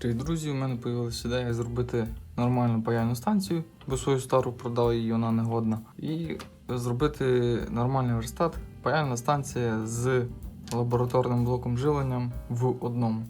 Привіт, друзі! У мене з'явилася ідея зробити нормальну паяльну станцію, бо свою стару продав її, вона негодна. І зробити нормальний верстат, паяльна станція з лабораторним блоком живленням в одному.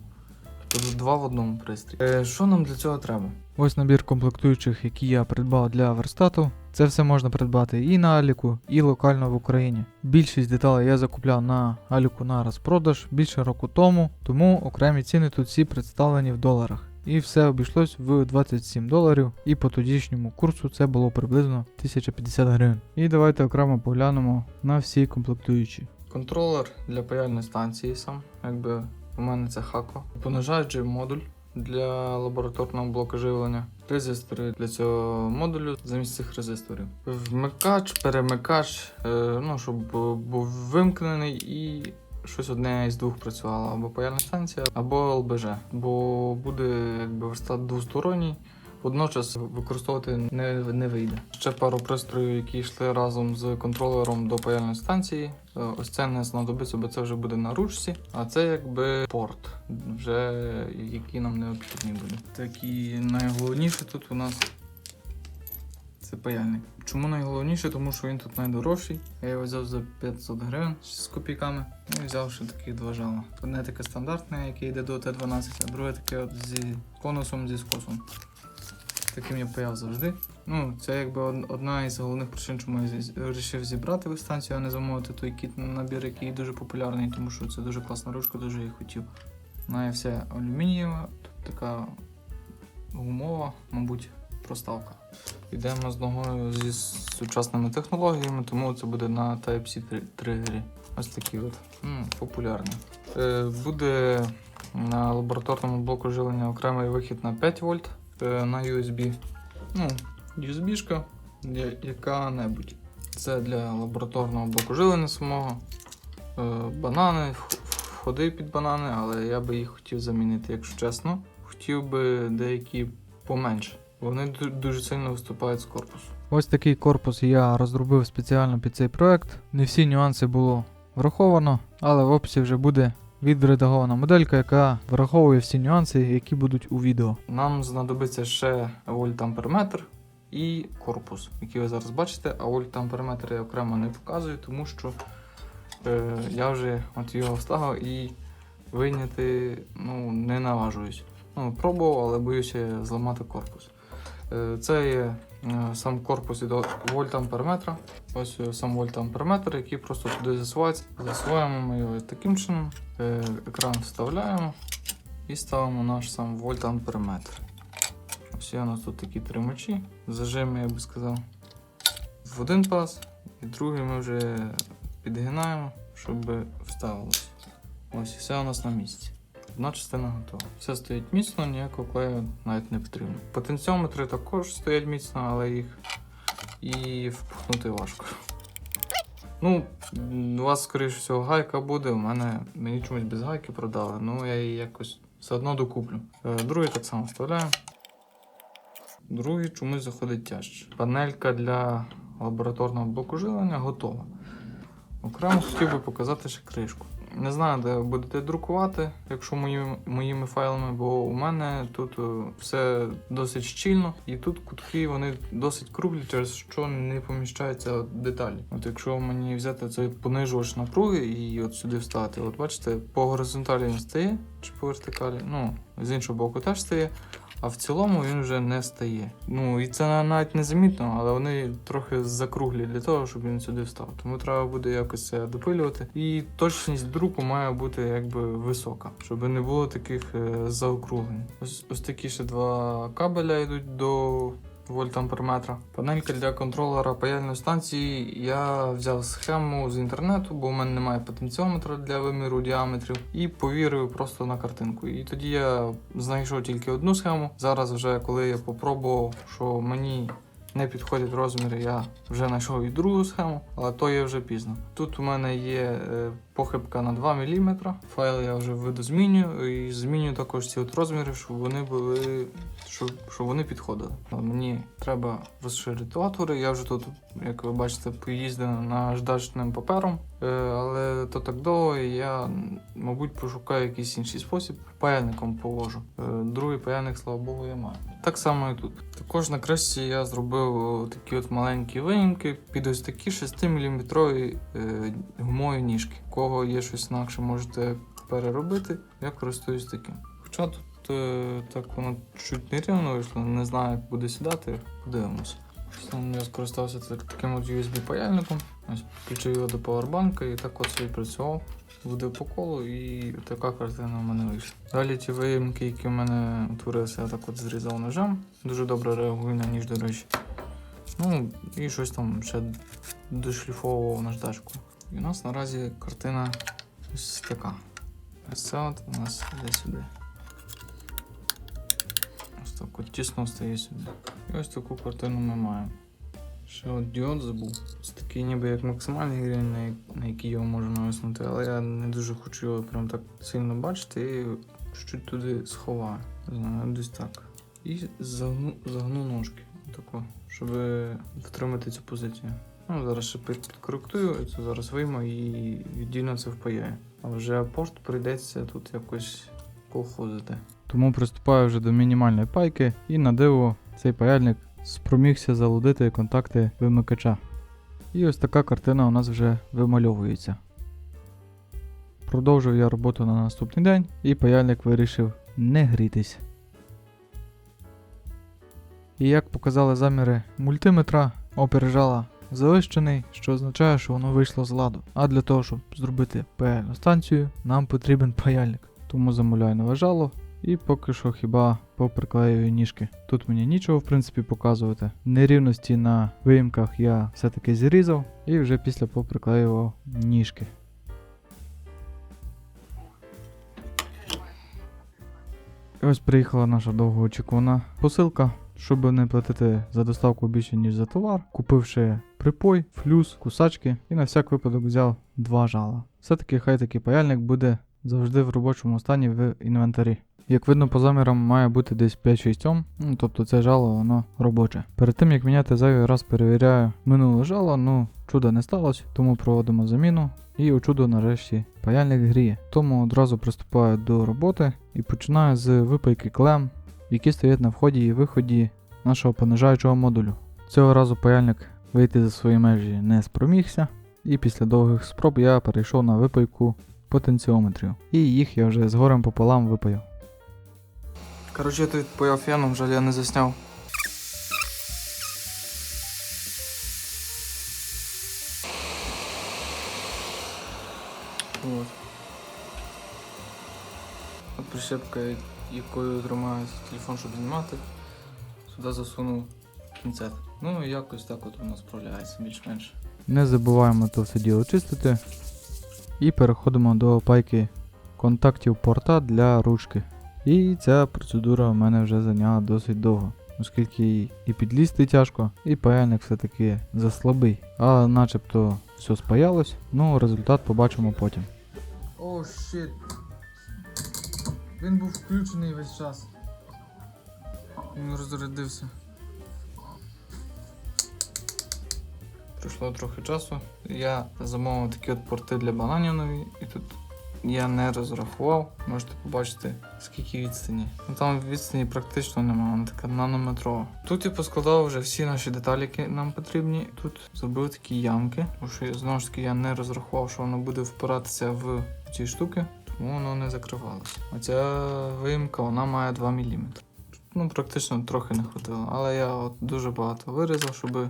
Тобто два в одному пристрій. Е, що нам для цього треба? Ось набір комплектуючих, які я придбав для верстату. Це все можна придбати і на Аліку, і локально в Україні. Більшість деталей я закупляв на Аліку на розпродаж більше року тому, тому окремі ціни тут всі представлені в доларах. І все обійшлось в 27 доларів, і по тодішньому курсу це було приблизно 1050 гривень. І давайте окремо поглянемо на всі комплектуючі. Контролер для паяльної станції сам, якби у мене це хако. Понижаючий модуль для лабораторного блоку живлення. Резистори для цього модулю замість цих резисторів. Вмикач, перемикач, е, ну, щоб був вимкнений і щось одне із двох працювало, або паяльна станція, або ЛБЖ. Бо буде якби верстат двосторонній. Водночас використовувати не, не вийде. Ще пару пристроїв, які йшли разом з контролером до паяльної станції. Е, Ось це не знадобиться, бо це вже буде на ручці, а це якби порт, вже який нам необхідний буде. Такі найголовніше тут у нас це паяльник. Чому найголовніше? Тому що він тут найдорожчий. Я його взяв за 500 гривень з копійками. Ну і взяв ще такі два жала. Одне таке стандартне, яке йде до Т12, а друге таке от зі конусом зі скосом. Таким я паяв завжди. Ну, це якби одна із головних причин, чому я вирішив зібрати станцію, а не замовити той кіт набір, який дуже популярний, тому що це дуже класна ручка, дуже її хотів. Вона вся алюмінієва, тут така гумова, мабуть, проставка. Йдемо з ногою зі сучасними технологіями, тому це буде на Type-C тригері. Ось такі от. М. Е, буде на лабораторному блоку живлення окремий вихід на 5 вольт на USB. Ну, USB-шка яка-небудь. Це для лабораторного блоку живлення самого. Е, банани, вх- входи під банани, але я би їх хотів замінити, якщо чесно. Хотів би деякі поменше. Вони дуже сильно виступають з корпусу. Ось такий корпус я розробив спеціально під цей проект. Не всі нюанси було враховано, але в описі вже буде відредагована моделька, яка враховує всі нюанси, які будуть у відео. Нам знадобиться ще вольтамперметр і корпус, який ви зараз бачите, а вольтамперметр я окремо не показую, тому що е, я вже от його вставив і вийняти ну, не наважуюсь. Ну, пробував, але боюся зламати корпус. Е, це є е, сам корпус від вольтамперметра. Ось е, сам вольтамперметр, який просто туди засувається. Засуваємо ми його таким чином. Екран вставляємо і ставимо наш сам вольтамперметр. Ось є у нас тут такі тримачі. Зажими, я би сказав, в один паз, і другий ми вже підгинаємо, щоб вставилося. Ось, все у нас на місці. Одна частина готова. Все стоїть міцно, ніякого клею навіть не потрібно. Потенціометри також стоять міцно, але їх і впихнути важко. Ну, у вас, скоріше всього, гайка буде. У мене мені чомусь без гайки продали, ну я її якось все одно докуплю. Е, Другий так само вставляємо. Другий чомусь заходить тяжче. Панелька для лабораторного блоку живлення готова. Окремо хотів би показати ще кришку. Не знаю, де будете друкувати, якщо моїми, моїми файлами, бо у мене тут е, все досить щільно, і тут кутки вони досить круглі, через що не поміщаються деталі. От якщо мені взяти цей понижувач напруги і от сюди вставити, от бачите, по горизонталі він стає, чи по вертикалі, ну, з іншого боку теж стає. А в цілому він вже не стає. Ну і це навіть не замітно, але вони трохи закруглі для того, щоб він сюди встав. Тому треба буде якось це допилювати. І точність друку має бути якби висока, щоб не було таких е, заокруглень. Ось ось такі ще два кабеля йдуть до вольтамперметра. Панелька для контролера паяльної станції. Я взяв схему з інтернету, бо у мене немає потенціометра для виміру діаметрів, і повірив просто на картинку. І тоді я знайшов тільки одну схему. Зараз, вже коли я попробував, що мені не підходять розміри, я вже знайшов і другу схему, але то є вже пізно. Тут у мене є е, похибка на 2 мм. Файл я вже видозмінюю і змінюю також ці от розміри, щоб вони були. Щоб, щоб вони підходили. Мені треба розширити отвори. Я вже тут, як ви бачите, поїздив наждачним папером, але то так довго, і я, мабуть, пошукаю якийсь інший спосіб. Паяльником положу. Е, Другий паяльник, слава Богу, я маю. Так само і тут. Також на кресті я зробив такі от маленькі виїмки під ось такі 6-мм е, гумові ніжки. У кого є щось інакше, можете переробити. Я користуюсь таким. Хоча тут е, так воно чуть нерівно вийшло, не знаю, як буде сідати, подивимося. Я скористався таким от USB паяльником. Ось включив його до павербанка і так от собі працював. Буде по колу і така картина в мене вийшла. Далі ті виїмки, які в мене утворилися, я так от зрізав ножем. Дуже добре реагує на ніж, до речі. Ну і щось там ще дошліфовував наждачку. І у нас наразі картина ось така. Ось це от у нас іде сюди. Ось так от тісно стає сюди. І ось таку картину ми маємо. Ще от діод забув. Ось такий ніби як максимальний рівень, на, як- на який його можна нависнути, але я не дуже хочу його прям так сильно бачити і чуть туди сховаю. Знаю, десь так. І загну, загну ножки. Тако, щоб втримати цю позицію. Ну, зараз ще під- підкоректую, це зараз вийму і віддільно це впаяю. А вже пошт прийдеться тут якось колхозити. Тому приступаю вже до мінімальної пайки і на диво цей паяльник спромігся залудити контакти вимикача. І ось така картина у нас вже вимальовується. Продовжив я роботу на наступний день, і паяльник вирішив не грітись. І як показали заміри мультиметра, опережала завищений, що означає, що воно вийшло з ладу. А для того, щоб зробити паяльну станцію, нам потрібен паяльник. Тому замовляю нове жало і поки що хіба поприклеюю ніжки. Тут мені нічого в принципі показувати. Нерівності на виїмках я все-таки зрізав і вже після поприклеював ніжки. Ось приїхала наша довгоочікувана посилка. Щоб не платити за доставку більше, ніж за товар, купивши припой, флюс, кусачки і на всяк випадок взяв два жала. Все-таки хай такий паяльник буде завжди в робочому стані в інвентарі. Як видно по замірам має бути десь 5-6 Ом, ну тобто це жало воно робоче. Перед тим як міняти зайвий раз перевіряю минуле жало, ну чуда не сталося, тому проводимо заміну. І у чудо нарешті паяльник гріє. Тому одразу приступаю до роботи і починаю з випайки клем, які стоять на вході і виході нашого понижаючого модулю. Цього разу паяльник вийти за свої межі не спромігся, і після довгих спроб я перейшов на випайку потенціометрів. І їх я вже з горем пополам випаяв. Коротше, я тут появ феном, жаль, я не засняв. От. От прищепка, якою тримаю телефон, щоб знімати. Сюди засунув кінцет. Ну і якось так от воно справляється більш-менш. Не забуваємо то все діло чистити. І переходимо до пайки контактів порта для ручки. І ця процедура в мене вже зайняла досить довго, оскільки і підлізти тяжко, і паяльник все-таки заслабий. А начебто все спаялось, ну результат побачимо потім. О, щит. Він був включений весь час. Він розрядився. Пройшло трохи часу. Я замовив такі от порти для бананів нові, і тут я не розрахував. Можете побачити, скільки відстані. Ну там відстані практично немає, вона така нанометрова. Тут я поскладав вже всі наші деталі, які нам потрібні. Тут зробив такі ямки, тому що знову ж таки я не розрахував, що воно буде впиратися в ці штуки, тому воно не закривалося. Оця виїмка вона має 2 мм. Ну, практично трохи не хватило, але я от дуже багато вирізав, щоб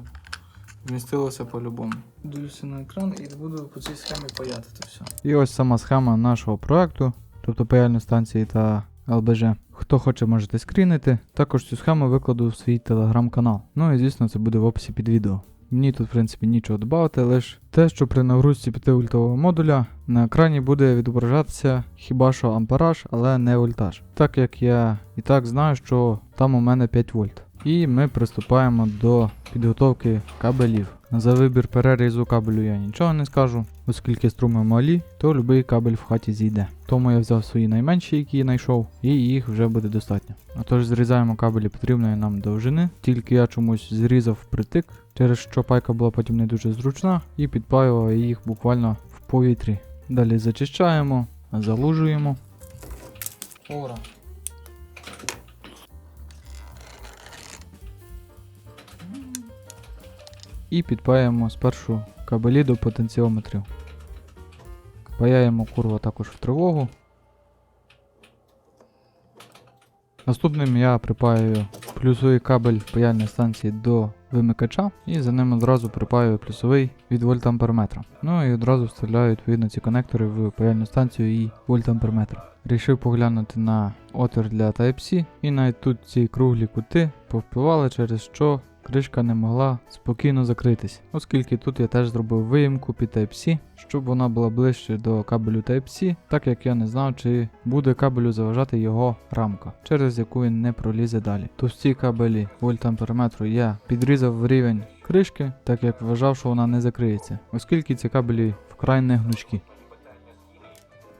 вмістилося по-любому. Дивлюся на екран і буду по цій схемі паяти це все. І ось сама схема нашого проекту, тобто паяльної станції та ЛБЖ. Хто хоче, можете скрінити. Також цю схему викладу в свій телеграм-канал. Ну і звісно, це буде в описі під відео. Мені тут, в принципі, нічого додати, лише те, що при нагрузці 5 вольтового модуля на екрані буде відображатися хіба що ампераж, але не вольтаж. Так як я і так знаю, що там у мене 5 вольт. І ми приступаємо до підготовки кабелів. За вибір перерізу кабелю я нічого не скажу, оскільки струми малі, то будь-який кабель в хаті зійде. Тому я взяв свої найменші, які знайшов, і їх вже буде достатньо. Отож зрізаємо кабелі потрібної нам довжини, тільки я чомусь зрізав впритик, через що пайка була потім не дуже зручна, і підпаював їх буквально в повітрі. Далі зачищаємо, залужуємо. Ура. І підпаємо спершу кабелі до потенціометрів. Паяємо курва також в тривогу. Наступним я припаюю плюсовий кабель паяльної станції до вимикача і за ним одразу припаюю плюсовий від вольтамперметра. Ну і одразу вставляю відповідно ці конектори в паяльну станцію і вольтамперметр. Рішив поглянути на отвір для Type-C і навіть тут ці круглі кути повпливали, через що кришка не могла спокійно закритись, оскільки тут я теж зробив виїмку під Type-C, щоб вона була ближче до кабелю Type-C, так як я не знав, чи буде кабелю заважати його рамка, через яку він не пролізе далі. Товсті кабелі вольтамперметру я підрізав в рівень кришки, так як вважав, що вона не закриється, оскільки ці кабелі вкрай не гнучкі.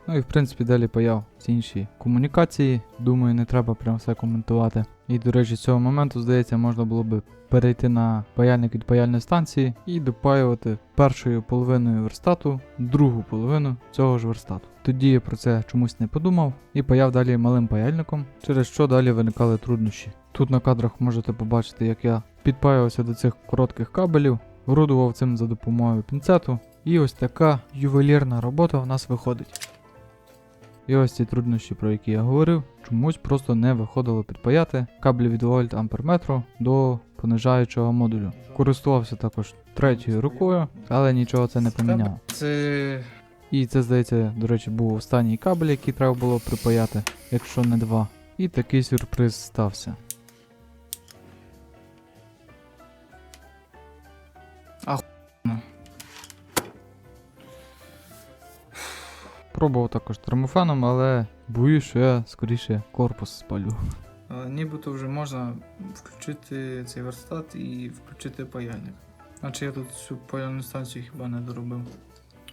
Ну і в принципі далі паяв всі інші комунікації. Думаю, не треба прям все коментувати. І до речі, з цього моменту, здається, можна було би перейти на паяльник від паяльної станції і допаювати першою половиною верстату другу половину цього ж верстату. Тоді я про це чомусь не подумав і паяв далі малим паяльником, через що далі виникали труднощі. Тут на кадрах можете побачити, як я підпаювався до цих коротких кабелів, орудував цим за допомогою пінцету, і ось така ювелірна робота в нас виходить. І ось ці труднощі, про які я говорив, чомусь просто не виходило підпаяти кабель від вольт амперметру до понижаючого модулю. Користувався також третьою рукою, але нічого це не поміняло. Це І це, здається, до речі, був останній кабель, який треба було припаяти, якщо не два. І такий сюрприз стався. Пробував також термофеном, але боюсь, що я скоріше корпус спалю. Нібито вже можна включити цей верстат і включити паяльник. Наче я тут всю паяльну станцію хіба не доробив.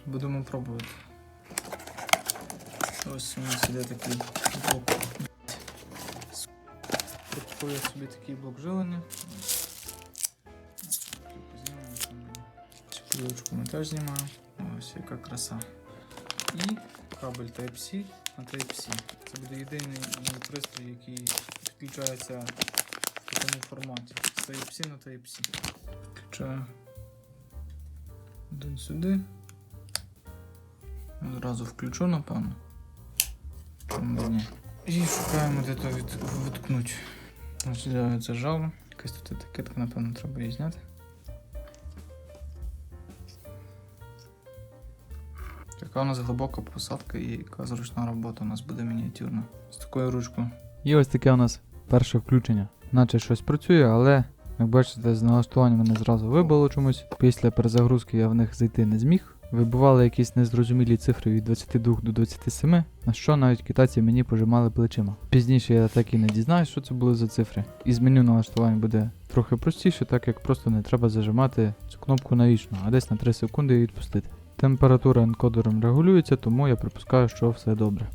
Будемо пробувати. Ось у нас іде такий блок. Прикупив я собі такий блок жилення. Цю плівочку ми теж знімаємо. Ось яка краса. І кабель Type-C на Type-C. Це буде єдиний пристрій, який підключається в такому форматі. З Type-C на Type-C. Включаю один сюди. Одразу включу, напевно. Чому ні. І шукаємо де то від, відкнуть. Значить, я зажав. Якась тут етикетка, напевно, треба її зняти. Яка у нас глибока посадка і яка зручна робота у нас буде мініатюрна. З такою ручкою. І ось таке у нас перше включення. Наче щось працює, але як бачите, з налаштування мене зразу вибило чомусь. Після перезагрузки я в них зайти не зміг. Вибивали якісь незрозумілі цифри від 22 до 27, на що навіть китайці мені пожимали плечима. Пізніше я так і не дізнаюсь, що це були за цифри. І з меню налаштувань буде трохи простіше, так як просто не треба зажимати цю кнопку навічно, а десь на 3 секунди і відпустити. Температура енкодером регулюється, тому я припускаю, що все добре.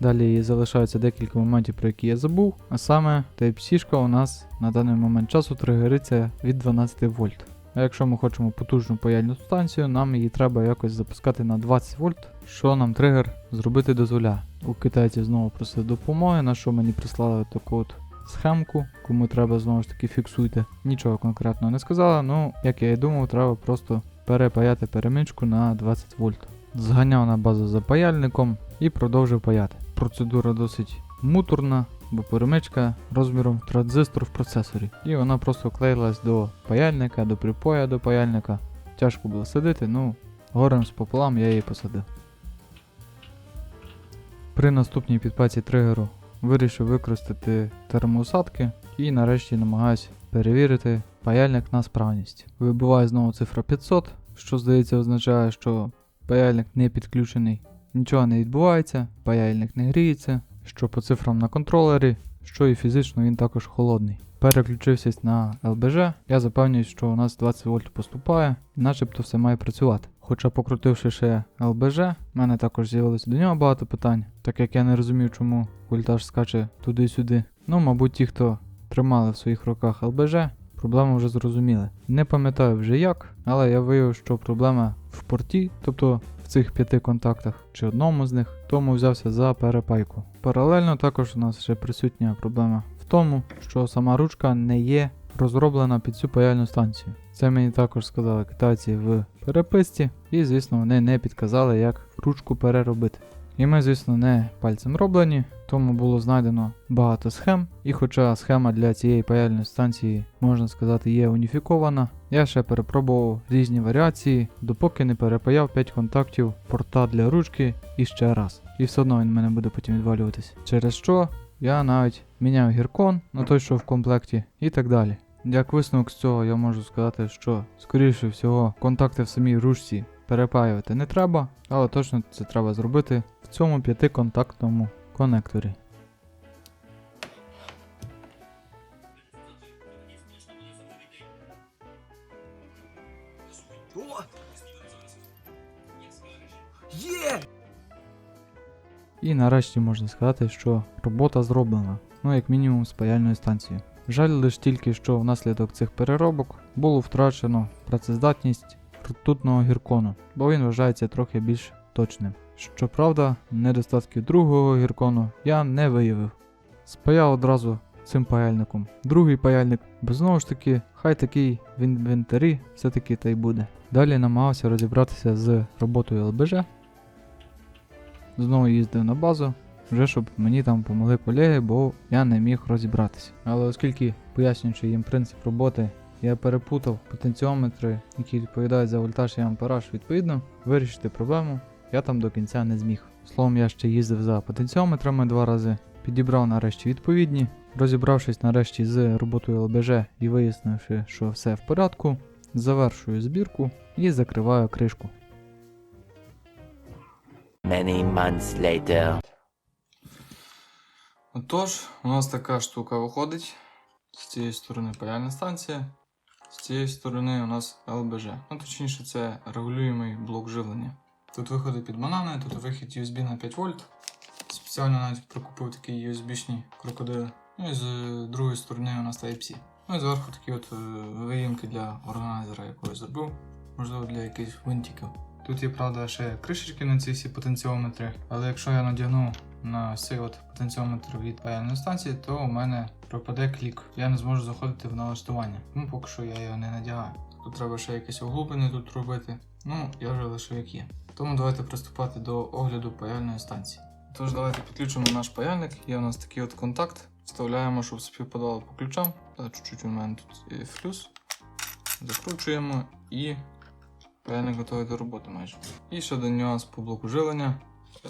Далі залишаються декілька моментів, про які я забув. А саме Type-C у нас на даний момент часу тригериться від 12 вольт. А якщо ми хочемо потужну паяльну станцію, нам її треба якось запускати на 20 вольт, що нам тригер зробити дозволяє. У китайців знову просили допомоги, на що мені прислали таку от схемку, кому треба знову ж таки фіксуйте. Нічого конкретного не сказала, ну як я і думав, треба просто перепаяти перемичку на 20 вольт. Зганяв на базу за паяльником і продовжив паяти. Процедура досить муторна, бо перемичка розміром транзистор в процесорі. І вона просто клеїлась до паяльника, до припоя до паяльника. Тяжко було садити, ну горем з пополам я її посадив. При наступній підпаці тригеру вирішив використати термоусадки і нарешті намагаюсь перевірити паяльник на справність. Вибиває знову цифра 500, що здається означає, що паяльник не підключений. Нічого не відбувається, паяльник не гріється, що по цифрам на контролері, що і фізично він також холодний. Переключившись на ЛБЖ, я запевнююсь, що у нас 20 вольт поступає, і начебто все має працювати. Хоча покрутивши ще ЛБЖ, в мене також з'явилося до нього багато питань, так як я не розумів, чому вольтаж скаче туди-сюди. Ну, мабуть, ті, хто тримали в своїх руках ЛБЖ, проблему вже зрозуміли. Не пам'ятаю вже як, але я виявив, що проблема в порті, тобто в цих п'яти контактах чи одному з них, тому взявся за перепайку. Паралельно також у нас ще присутня проблема в тому, що сама ручка не є розроблена під цю паяльну станцію. Це мені також сказали китайці в переписці, і звісно вони не підказали, як ручку переробити. І ми, звісно, не пальцем роблені, тому було знайдено багато схем. І хоча схема для цієї паяльної станції, можна сказати, є уніфікована, я ще перепробував різні варіації, допоки не перепаяв 5 контактів порта для ручки і ще раз. І все одно він мене буде потім відвалюватись. Через що я навіть міняв гіркон на той, що в комплекті, і так далі. Як висновок з цього я можу сказати, що скоріше всього контакти в самій ручці перепаювати не треба, але точно це треба зробити в цьому п'ятиконтактному конекторі. О! Є! І нарешті можна сказати, що робота зроблена, ну як мінімум з паяльною станцією. Жаль лише тільки, що внаслідок цих переробок було втрачено працездатність ртутного гіркону, бо він вважається трохи більш точним. Щоправда, недостатків другого гіркону я не виявив. Спаяв одразу цим паяльником. Другий паяльник, бо знову ж таки, хай такий в інвентарі все-таки та й буде. Далі намагався розібратися з роботою ЛБЖ. Знову їздив на базу, вже щоб мені там помогли колеги, бо я не міг розібратися. Але оскільки, пояснюючи їм принцип роботи, я перепутав потенціометри, які відповідають за вольтаж і ампераж відповідно, вирішити проблему я там до кінця не зміг. Словом, я ще їздив за потенціометрами два рази, підібрав нарешті відповідні, розібравшись нарешті з роботою ЛБЖ і вияснивши, що все в порядку, завершую збірку і закриваю кришку. Many months later. Отож, у нас така штука виходить. З цієї сторони паяльна станція, з цієї сторони у нас ЛБЖ. Ну, точніше, це регулюємий блок живлення. Тут виходи під банани, тут вихід USB на 5 вольт. Спеціально навіть прикупив такі USB-шні крокодили. Ну і з другої сторони у нас Type-C. Ну і зверху такі от е, виїмки для органайзера якогось зробив, можливо для якихось винтиків. Тут є, правда, ще кришечки на ці всі потенціометри, але якщо я надягну на цей от потенціометр від паяльної станції, то у мене пропаде клік. Я не зможу заходити в налаштування. Тому поки що я його не надягаю. Тут треба ще якесь оглублення тут робити. Ну, я вже лише як є. Тому давайте приступати до огляду паяльної станції. Тож давайте підключимо наш паяльник. Є у нас такий от контакт. Вставляємо, щоб співпадало по ключам. Чуть-чуть у мене тут флюс. Закручуємо і паяльник готовий до роботи майже. І ще один нюанс по блоку живлення. Е,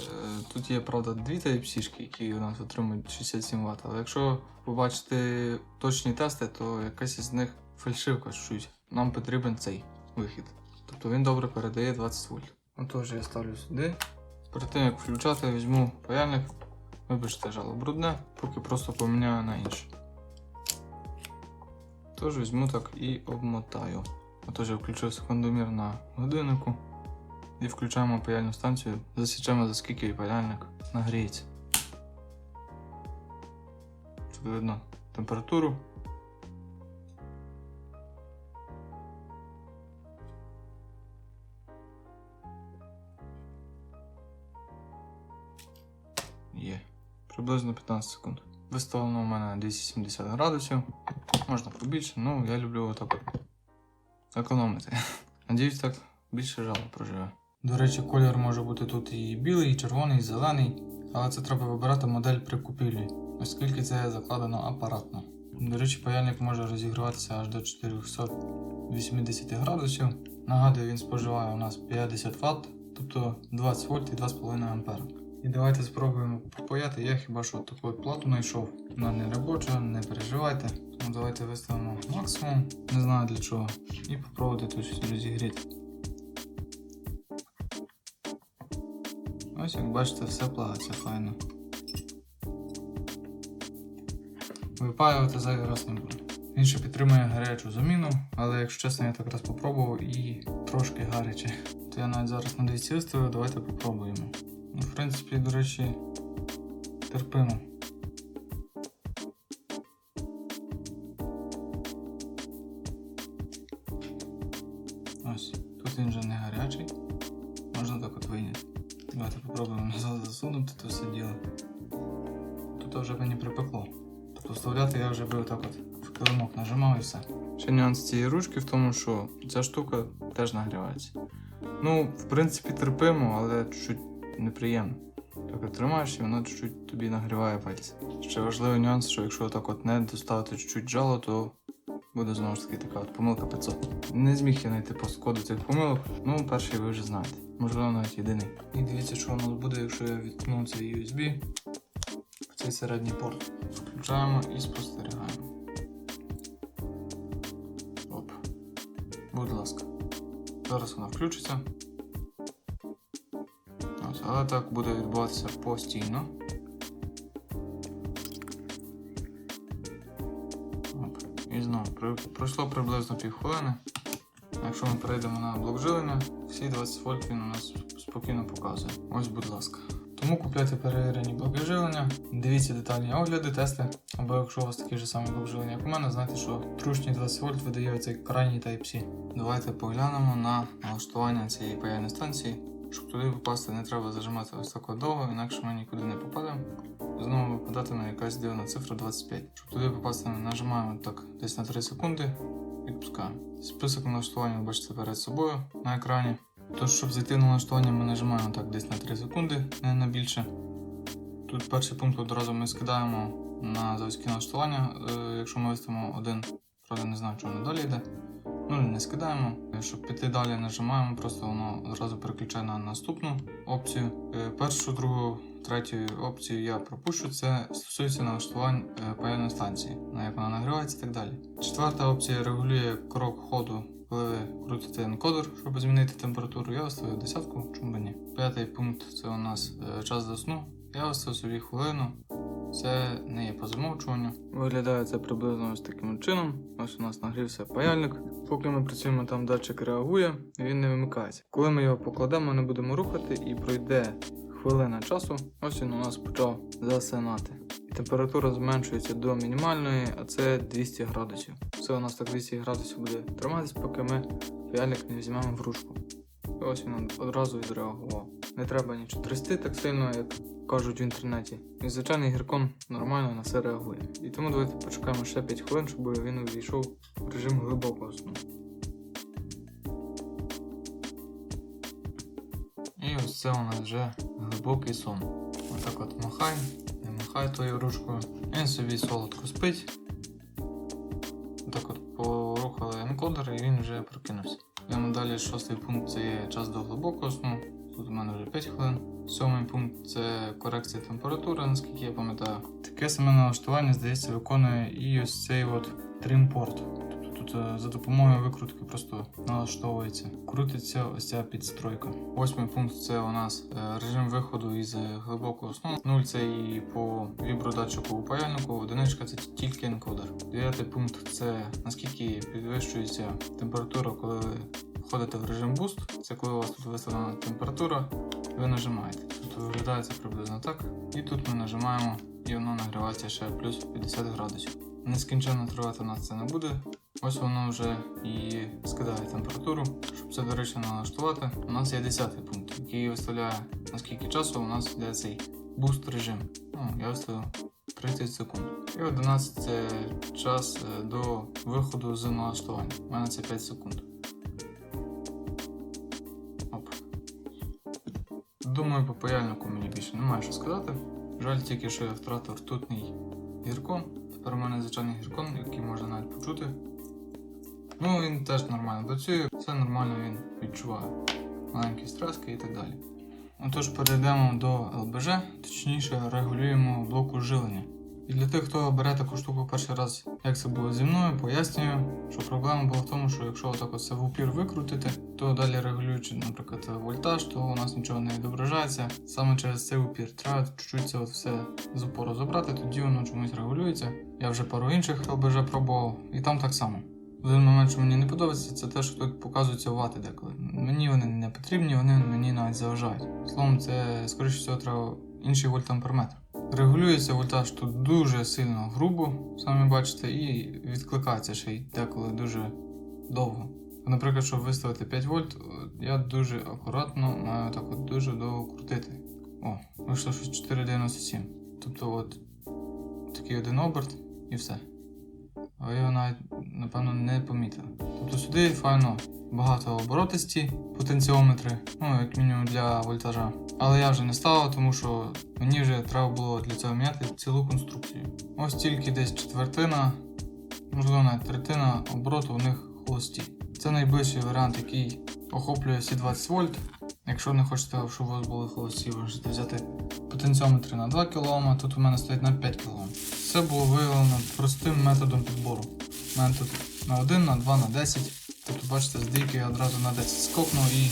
Тут є, правда, дві Type-C, які у нас отримують 67 Вт, але якщо побачити точні тести, то якась із них фальшивка чуть. Нам потрібен цей вихід. Тобто він добре передає 20 вольт. Отож я ставлю сюди. Перед тим як включати, візьму паяльник. Вибачте, жало брудне, поки просто поміняю на інше. Тож візьму так і обмотаю. Отож я включив секундомір на годиннику. І включаємо паяльну станцію, засічемо за скільки паяльник нагріється. Тут видно температуру. Є. Приблизно 15 секунд. Виставлено у мене 270 градусів. Можна побільше, ну я люблю отак от економити. Надіюсь, так більше жало проживе. До речі, колір може бути тут і білий, і червоний, і зелений, але це треба вибирати модель при купівлі, оскільки це закладено апаратно. До речі, паяльник може розігріватися аж до 480 градусів. Нагадую, він споживає у нас 50 Вт, тобто 20 вольт і 2,5 А. І давайте спробуємо попаяти. Я хіба що таку плату знайшов. Вона не робоча, не переживайте. Тому давайте виставимо максимум, не знаю для чого. І попробуйте тут розігріти. Ось як бачите, все плавиться файно. випаювати зайвий раз не буду. Він ще підтримує гарячу заміну, але якщо чесно, я так раз попробував і трошки гаряче. То я навіть зараз на 200 виставив, давайте попробуємо. Ну, в принципі, до речі, терпимо. В тому, що ця штука теж нагрівається. Ну, в принципі, терпимо, але чуть неприємно. Так тримаєш і воно чуть-чуть тобі нагріває пальці. Ще важливий нюанс, що якщо так от не доставити чуть-чуть жало, то буде знову ж таки така от помилка 500. Не зміг я знайти посткоду цих помилок, ну перший ви вже знаєте. Можливо, навіть єдиний. І дивіться, що у нас буде, якщо я відкну цей USB в цей середній порт. Включаємо і спостерігаємо. Будь ласка. Зараз вона включиться. Ось, але так буде відбуватися постійно. І знову пройшло приблизно півхвилини. Якщо ми перейдемо на блок жилення, всі 20 вольт він у нас спокійно показує. Ось, будь ласка. Тому купляйте перевірені блоки живлення, дивіться детальні огляди, тести. Або якщо у вас такий же самий блок як у мене, знайте, що трушні 20 вольт видає цей крайній Type-C. Давайте поглянемо на налаштування цієї паяльної станції. Щоб туди попасти, не треба зажимати ось так довго, інакше ми нікуди не попадемо. Знову випадатиме якась дивна цифра 25. Щоб туди попасти, ми нажимаємо так десь на 3 секунди, відпускаємо. Список налаштування ви бачите перед собою на екрані. Тож, щоб зайти в налаштування, ми нажимаємо так десь на 3 секунди, не на більше. Тут перший пункт одразу ми скидаємо на заводські налаштування, е, якщо ми виставимо один, правда не знаю, чому далі йде. Ну, не скидаємо. Е, Щоб піти далі, нажимаємо, просто воно одразу переключає на наступну опцію. Е, Першу, другу, третю опцію я пропущу. Це стосується налаштувань паяльної станції, на як вона нагрівається і так далі. Четверта опція регулює крок ходу, коли крутите енкодер, щоб змінити температуру. Я виставив десятку, чому би ні. П'ятий пункт це у нас е, час до сну. Я виставив собі хвилину. Це не є по замовчуванню. Виглядає це приблизно ось таким чином. Ось у нас нагрівся паяльник. Поки ми працюємо, там датчик реагує, він не вимикається. Коли ми його покладемо, не будемо рухати і пройде хвилина часу. Ось він у нас почав засинати. І температура зменшується до мінімальної, а це 200 градусів. Все у нас так 200 градусів буде триматись, поки ми паяльник не візьмемо в ручку. І ось він одразу відреагував. Не треба нічого трясти так сильно, як кажуть в інтернеті. І звичайний гіркон нормально на все реагує. І тому давайте почекаємо ще 5 хвилин, щоб він увійшов в режим глибокого сну. І це у нас вже глибокий сон. Отак от махай, не махай тою ручкою. Він собі солодко спить. Так от порухали енкодер і він вже прокинувся. Йдемо далі шостий пункт це час до глибокого сну. Тут у мене вже 5 хвилин. Сьомий пункт це корекція температури, наскільки я пам'ятаю. Таке саме налаштування, здається, виконує і ось цей от тримпорт. Тобто тут е, за допомогою викрутки просто налаштовується. Крутиться ось ця підстройка. Восьмий пункт це у нас е, режим виходу із глибокого сну. Нуль це і по вібродатчику у паяльнику, одиничка це тільки енкодер. Дев'ятий пункт це наскільки підвищується температура, коли ви входите в режим Boost. Це коли у вас тут виставлена температура, ви нажимаєте. Тут виглядає це приблизно так. І тут ми нажимаємо, і воно нагрівається ще плюс 50 градусів. Нескінченно тривати у нас це не буде. Ось воно вже і скидає температуру. Щоб це, до речі, налаштувати, у нас є 10 пункт, який виставляє наскільки часу у нас йде цей буст режим. Ну, я виставив 30 секунд. І 11 це час е, до виходу з налаштування. У мене це 5 секунд. Оп. Думаю, по паяльнику мені більше немає що сказати. Жаль тільки, що я втратив ртутний гіркон. Тепер у мене звичайний гіркон, який можна навіть почути. Ну, він теж нормально працює, все нормально він відчуває. Маленькі стрески і так далі. Отож, перейдемо до ЛБЖ, точніше регулюємо блоку жилення. І для тих, хто бере таку штуку перший раз, як це було зі мною, пояснюю, що проблема була в тому, що якщо отак от в упір викрутити, то далі регулюючи, наприклад, вольтаж, то у нас нічого не відображається. Саме через цей упір. Треба чуть-чуть це от все з упору забрати, тоді воно чомусь регулюється. Я вже пару інших ЛБЖ пробував, і там так само. Один момент, що мені не подобається, це те, що тут показуються вати деколи. Мені вони не потрібні, вони мені навіть заважають. Словом, це скоріше всього треба інший вольтамперметр. Регулюється вольтаж тут дуже сильно грубо, самі бачите, і відкликається ще й деколи дуже довго. Наприклад, щоб виставити 5 вольт, я дуже акуратно маю так от дуже довго крутити. О, вийшло щось 4,97. Тобто от такий один оберт і все. А я його навіть, напевно, не помітив. Тобто сюди файно багато оборотисті потенціометри, ну як мінімум для вольтажа. Але я вже не ставив, тому що мені вже треба було для цього міняти цілу конструкцію. Ось тільки десь четвертина, можливо навіть третина обороту у них холості. Це найближчий варіант, який охоплює всі 20 вольт. Якщо не хочете, щоб у вас були холості, ви можете взяти потенціометри на 2 кОм, а тут у мене стоять на 5 кОм. Це було виявлено простим методом підбору. Метод на 1, на 2, на 10. Тобто, бачите, з я одразу на 10 скокнув і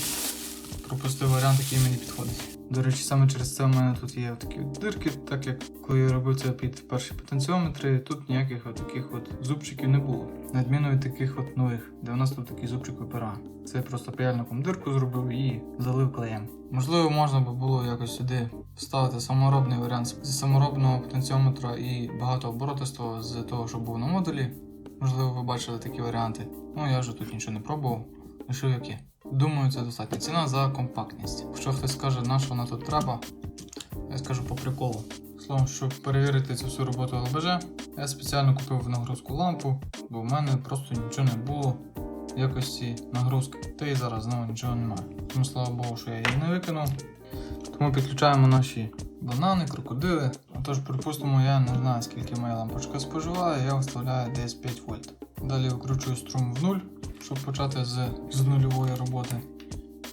пропустив варіант, який мені підходить. До речі, саме через це в мене тут є такі дирки, так як коли я робив це під перші потенціометри, тут ніяких от таких от зубчиків не було. На відміну від таких от нових, де у нас тут такий зубчик опера. Це я просто паяльником дирку зробив і залив клеєм. Можливо, можна би було якось сюди вставити саморобний варіант з саморобного потенціометра і багатооборотистого з того, що був на модулі. Можливо, ви бачили такі варіанти. Ну я вже тут нічого не пробував. Лишив як є. Думаю, це достатня ціна за компактність. Якщо хтось скаже, на що вона тут треба, я скажу по приколу. Словом, щоб перевірити цю всю роботу ЛБЖ, я спеціально купив нагрузку лампу, бо в мене просто нічого не було в якості нагрузки. Та і зараз знову нічого немає. Тому слава Богу, що я її не викинув. Тому підключаємо наші банани, крокодили. Отож, припустимо, я не знаю, скільки моя лампочка споживає, я виставляю десь 5 вольт. Далі викручую струм в нуль, щоб почати з, з нульової роботи.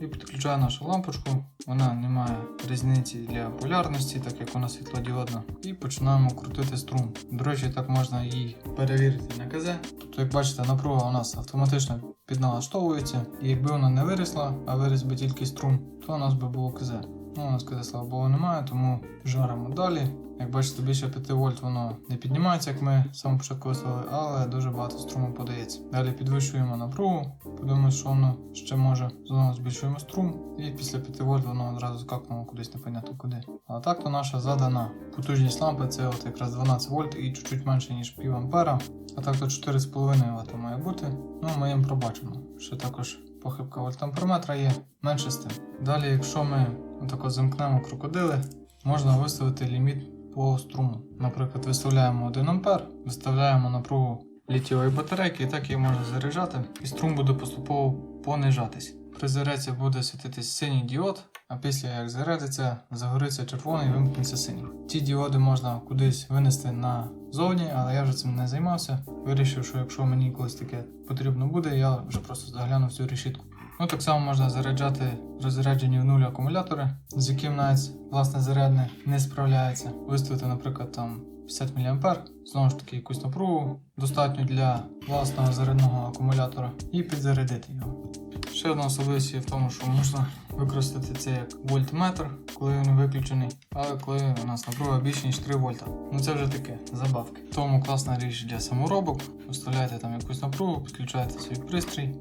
І підключаю нашу лампочку. Вона не має різниці для полярності, так як вона світлодіодна. І починаємо крутити струм. До речі, так можна її перевірити на КЗ. Тобто, як бачите, напруга у нас автоматично підналаштовується. І якби вона не виросла, а виріс би тільки струм, то у нас би було КЗ. Ну, у нас слава Богу, немає, тому жаримо далі. Як бачите, більше 5 вольт воно не піднімається, як ми самого початку виставили, але дуже багато струму подається. Далі підвищуємо напругу, подивимося, що воно ще може. Знову збільшуємо струм, і після 5 вольт воно одразу скакнуло кудись непонятно куди. А так то наша задана потужність лампи це от якраз 12 вольт і чуть-чуть менше, ніж пів ампера. А так то 4,5 Вт має бути. Ну, ми їм пробачимо. Ще також похибка вольтамперметра є, менше з тим. Далі, якщо ми отако замкнемо крокодили, можна виставити ліміт по струму. Наприклад, виставляємо 1 А, виставляємо напругу літієвої батарейки, і так її можна заряджати, і струм буде поступово понижатись. При зарядці буде світитись синій діод, а після як зарядиться, загориться червоний і вимкнеться синій. Ті діоди можна кудись винести назовні, але я вже цим не займався. Вирішив, що якщо мені колись таке потрібно буде, я вже просто загляну в цю решітку. Ну, так само можна заряджати розряджені в нуль акумулятори, з яким навіть власне зарядне не справляється. Виставити, наприклад, там 50 мА, знову ж таки якусь напругу, достатньо для власного зарядного акумулятора, і підзарядити його. Ще одна особливість є в тому, що можна використати це як вольтметр, коли він виключений, але коли у нас напруга більше ніж 3 вольта. Ну це вже таке, забавки. Тому класна річ для саморобок. Вставляєте там якусь напругу, підключаєте свій пристрій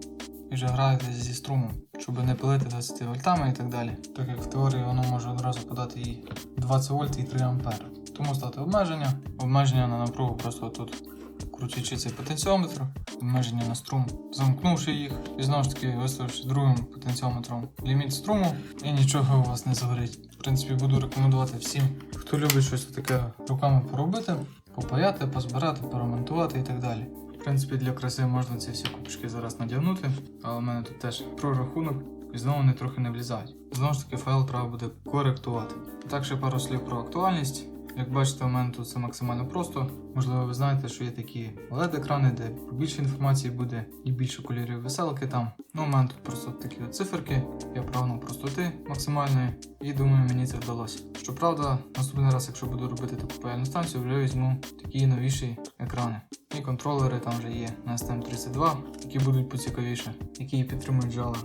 і вже граєте зі струмом, щоб не пилити 20 вольтами і так далі. Так як в теорії воно може одразу подати і 20 вольт і 3 ампери. Тому ставте обмеження. Обмеження на напругу просто тут крутячи цей потенціометр, обмеження на струм, замкнувши їх і знову ж таки виставивши другим потенціометром ліміт струму і нічого у вас не згорить. В принципі, буду рекомендувати всім, хто любить щось таке руками поробити, попаяти, позбирати, поремонтувати і так далі. Принципі, для краси можна ці всі купочки зараз надягнути, але в мене тут теж прорахунок і знову вони трохи не влізають. Знову ж таки, файл треба буде коректувати. Так ще пару слів про актуальність. Як бачите, у мене тут все максимально просто. Можливо, ви знаєте, що є такі LED-екрани, де більше інформації буде і більше кольорів веселки там. Ну, у мене тут просто такі циферки. Я прагнув простоти максимальної і думаю, мені це вдалося. Щоправда, наступний раз, якщо буду робити таку паяльну станцію, вже візьму такі новіші екрани. І контролери там вже є на STM32, які будуть поцікавіше, які підтримують джала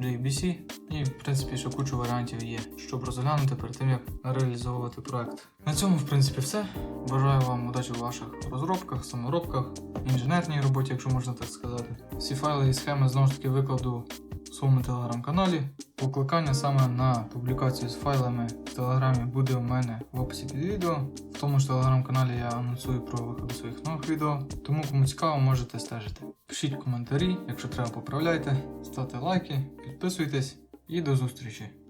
JBC. І, в принципі, ще кучу варіантів є, щоб розглянути перед тим, як реалізовувати проект. На цьому, в принципі, все. Бажаю вам удачі в ваших розробках, саморобках, інженерній роботі, якщо можна так сказати. Всі файли і схеми знову ж таки викладу своєму телеграм-каналі. Покликання саме на публікацію з файлами в телеграмі буде у мене в описі під відео. В тому ж телеграм-каналі я анонсую про виходи своїх нових відео. Тому кому цікаво, можете стежити. Пишіть коментарі, якщо треба, поправляйте, ставте лайки, підписуйтесь і до зустрічі!